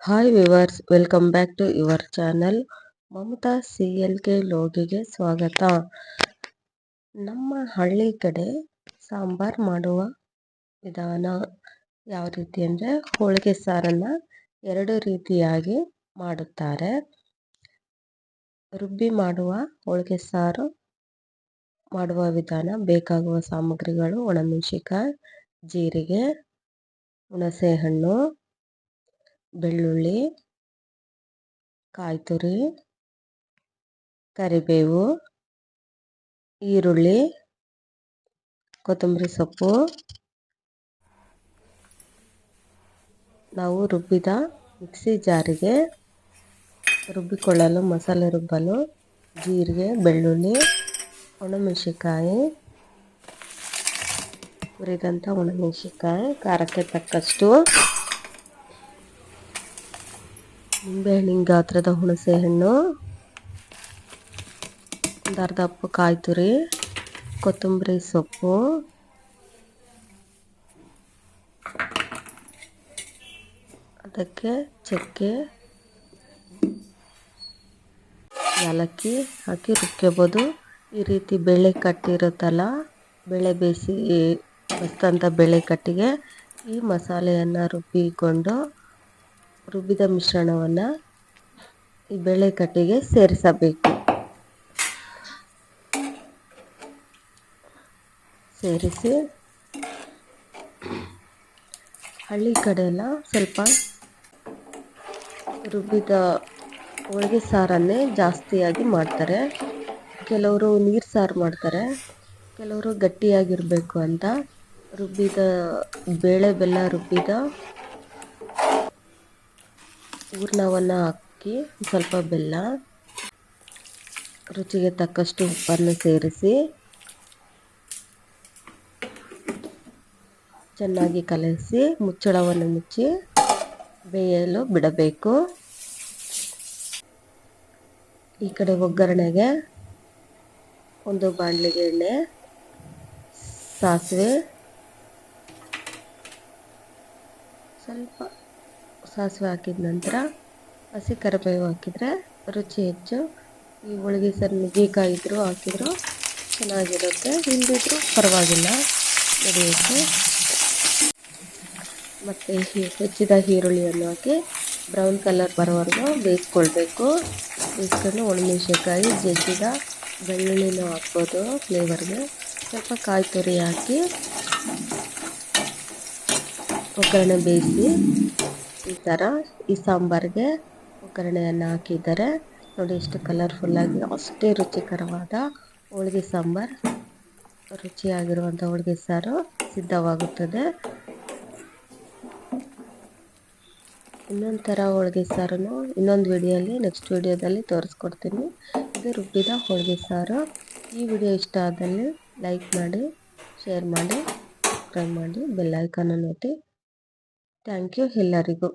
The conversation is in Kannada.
Hi viewers welcome back to your channel Mamata C L K ಲೋಗಿಗೆ ಸ್ವಾಗತ. ನಮ್ಮ ಹಳ್ಳಿ ಕಡೆ ಸಾಂಬಾರ್ ಮಾಡುವ ವಿಧಾನ ಯಾವ ರೀತಿ ಅಂದರೆ ಹೋಳಿಗೆ ಸಾರನ್ನು ಎರಡು ರೀತಿಯಾಗಿ ಮಾಡುತ್ತಾರೆ. ರುಬ್ಬಿ ಮಾಡುವ ಹೋಳಿಗೆ ಸಾರು ಮಾಡುವ ವಿಧಾನ ಬೇಕಾಗುವ ಸಾಮಗ್ರಿಗಳು ಒಣಮೆಣಸಿಕಾಯಿ ಜೀರಿಗೆ, ಹುಣಸೆಹಣ್ಣು ಬೆಳ್ಳುಳ್ಳಿ ಕಾಯಿ ತುರಿ ಕರಿಬೇವು, ಈರುಳ್ಳಿ, ಕೊತ್ತಂಬರಿ ಸೊಪ್ಪು. ನಾವು ರುಬ್ಬಿದ ಮಿಕ್ಸಿ ಜಾರಿಗೆ ರುಬ್ಬಿಕೊಳ್ಳಲು ಮಸಾಲೆ ರುಬ್ಬಲು ಜೀರಿಗೆ, ಬೆಳ್ಳುಳ್ಳಿ ಒಣಮೆಣಸಿಕಾಯಿ ಹುರಿದಂಥ ಒಣಮೆಣಸಿಕಾಯಿ ಖಾರಕ್ಕೆ ತಕ್ಕಷ್ಟು ನಿಂಬೆಹಣ್ಣಿನ ಗಾತ್ರದ ಹುಣಸೆ ಹಣ್ಣು. ಒಂದು ಅರ್ಧ ಕಪ್ ಕಾಯಿ ತುರಿ ಕೊತ್ತಂಬರಿ ಸೊಪ್ಪು. ಅದಕ್ಕೆ ಚಕ್ಕೆ. ಏಲಕ್ಕಿ ಹಾಕಿ ರುಬ್ಕೋಬೋದು ಈ ರೀತಿ ಬೇಳೆ ಕಟ್ಟಿರುತ್ತಲ್ಲ ಬೇಳೆ ಬೇಯಿಸಿ ಬಸ್ತಂಥ ಬೇಳೆ ಕಟ್ಟಿಗೆ ಈ ಮಸಾಲೆಯನ್ನು ರುಬ್ಬಿಕೊಂಡು ರುಬ್ಬಿದ ಮಿಶ್ರಣವನ್ನು ಈ ಬೇಳೆಕಟ್ಟಿಗೆ ಸೇರಿಸಬೇಕು. ಸೇರಿಸಿ ಹಳ್ಳಿ ಕಡೆಯೆಲ್ಲ ಸ್ವಲ್ಪ ರುಬ್ಬಿದ ಹೋಳಿಗೆ ಸಾರನ್ನೇ ಜಾಸ್ತಿಯಾಗಿ ಮಾಡ್ತಾರೆ. ಕೆಲವರು ನೀರು ಸಾರು ಮಾಡ್ತಾರೆ. ಕೆಲವರು ಗಟ್ಟಿಯಾಗಿರಬೇಕು ಅಂತ. ರುಬ್ಬಿದ ಬೇಳೆ ಬೆಲ್ಲ ರುಬ್ಬಿದ ಹೂರ್ಣವನ್ನು ಹಾಕಿ ಸ್ವಲ್ಪ ಬೆಲ್ಲ, ರುಚಿಗೆ ತಕ್ಕಷ್ಟು ಉಪ್ಪನ್ನು ಸೇರಿಸಿ, ಚೆನ್ನಾಗಿ ಕಲಸಿ, ಮುಚ್ಚಳವನ್ನು ಮುಚ್ಚಿ ಬೇಯಲು ಬಿಡಬೇಕು. ಈ ಕಡೆ ಒಗ್ಗರಣೆಗೆ ಒಂದು ಬಾಣಲಿಗೆ ಎಣ್ಣೆ, ಸಾಸಿವೆ, ಸ್ವಲ್ಪ ಸಾಸಿವೆ ಹಾಕಿದ ನಂತರ ಹಸಿ ಕರಿಬೇವು ಹಾಕಿದರೆ ರುಚಿ ಹೆಚ್ಚು. ಈ ಹೋಳಿಗೆ ಸರ್ ನುಗ್ಗೆಕಾಯಿ ಇದ್ದರೂ ಹಾಕಿದ್ರು ಚೆನ್ನಾಗಿರುತ್ತೆ. ಇಲ್ಲದಿದ್ರು ಪರವಾಗಿಲ್ಲ. ನಡೆಯುತ್ತೆ. ಮತ್ತು ಹೆಚ್ಚಿದ ಈರುಳ್ಳಿಯನ್ನು ಹಾಕಿ ಬ್ರೌನ್ ಕಲರ್ ಬರೋವರೆಗೂ ಬೇಯಿಸ್ಕೊಳ್ಬೇಕು. ಬೇಯಿಸ್ಕೊಂಡು ಒಣಮೆಣ್ಸಿನ್ಕಾಯಿ, ಜಜ್ಜಿದ ಬೆಳ್ಳುಳ್ಳಿನೂ ಹಾಕ್ಬೋದು ಫ್ಲೇವರ್ಗೆ. ಸ್ವಲ್ಪ ಕಾಯಿ ತುರಿ ಹಾಕಿ ಒಗ್ಗರಣೆ ಬೇಯಿಸಿ ಈ ಥರ ಈ ಸಾಂಬಾರಿಗೆ ಒಗ್ಗರಣೆಯನ್ನು ಹಾಕಿದ್ದಾರೆ. ನೋಡಿ ಎಷ್ಟು ಕಲರ್ಫುಲ್ಲಾಗಿ ಅಷ್ಟೇ ರುಚಿಕರವಾದ ಹೋಳಿಗೆ ಸಾಂಬಾರು. ರುಚಿಯಾಗಿರುವಂಥ ಹೋಳಿಗೆ ಸಾರು ಸಿದ್ಧವಾಗುತ್ತದೆ. ಇನ್ನೊಂದು ಥರ ಹೋಳಿಗೆ ಸಾರನ್ನು ಇನ್ನೊಂದು ವಿಡಿಯೋಲಿ ನೆಕ್ಸ್ಟ್ ವಿಡಿಯೋದಲ್ಲಿ ತೋರಿಸ್ಕೊಡ್ತೀನಿ. ಇದು ರುಬ್ಬಿದ ಹೋಳಿಗೆ ಸಾರು. ಈ ವಿಡಿಯೋ ಇಷ್ಟ ಆದಲ್ಲಿ ಲೈಕ್ ಮಾಡಿ, ಶೇರ್ ಮಾಡಿ, ಸಬ್ಸ್ಕ್ರೈಬ್ ಮಾಡಿ, ಬೆಲ್ ನೋಡಿ ಥ್ಯಾಂಕ್ ಯು ಎಲ್ಲರಿಗೂ